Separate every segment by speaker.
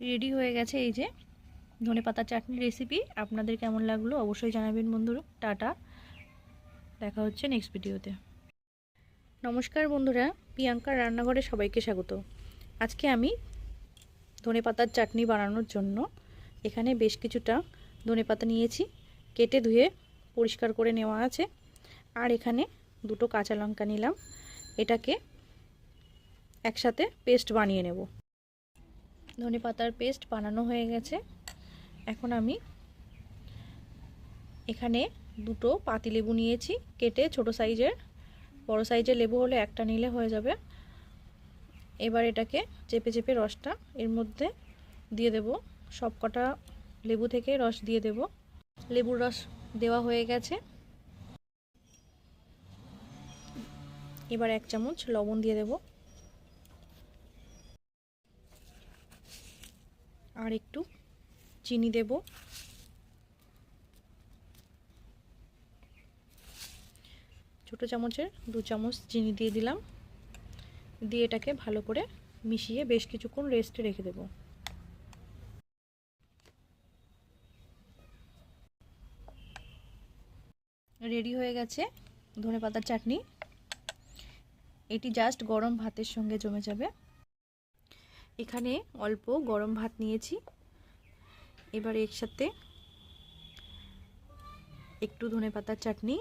Speaker 1: Ready হয়ে গেছে এই যে ধনে পাতার চাটনির রেসিপি আপনাদের কেমন লাগল অবশ্যই জানাবেন বন্ধুরা। টাটা। দেখা হচ্ছে নেক্সট ভিডিওতে নমস্কার বন্ধুরা, প্রিয়াঙ্কার রান্নাঘরে সবাইকে স্বাগত। আজকে আমি ধনে পাতার চাটনি বানানোর জন্য এখানে বেশ কিছুটা ধনে পাতা নিয়েছি, কেটে ধুয়ে পরিষ্কার করে নেওয়া আছে। আর এখানে দুটো কাঁচা লঙ্কা নিলাম। এটাকে একসাথে পেস্ট বানিয়ে নেব। ধনে পাতার পেস্ট বানানো হয়ে গেছে। এখন আমি এখানে দুটো পাতিলেবু নিয়েছি, কেটে ছোট সাইজের, বড় সাইজের লেবু হলে একটা নিলে হয়ে যাবে। এবার এটাকে চেপে চেপে রসটা এর মধ্যে দিয়ে দেব। সব কটা লেবু থেকে রস দিয়ে দেব। লেবুর রস দেওয়া হয়ে গেছে। এবার এক চামচ লবণ দিয়ে দেব। আর একটু চিনি দেব। ছোটো চামচের দু চামচ চিনি দিয়ে দিলাম। দিয়ে এটাকে ভালো করে মিশিয়ে বেশ কিছুক্ষণ রেস্টে রেখে দেব। রেডি হয়ে গেছে ধনে পাতার চাটনি। এটি জাস্ট গরম ভাতের সঙ্গে জমে যাবে। এখানে অল্প গরম ভাত নিয়েছি। এবার এর সাথে একটু ধনে পাতার চাটনি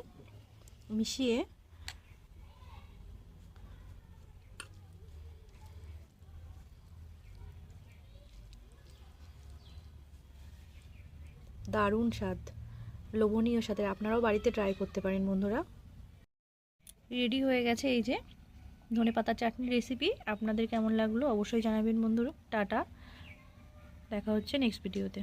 Speaker 1: মিশিয়ে দারুণ স্বাদ, লোভনীয় স্বাদের। আপনারাও বাড়িতে ট্রাই করতে পারেন বন্ধুরা। রেডি হয়ে গেছে এই যে ধনে পাতার চাটনির রেসিপি আপনাদের কেমন লাগল অবশ্যই জানাবেন বন্ধুরা। টাটা। দেখা হচ্ছে নেক্সট ভিডিওতে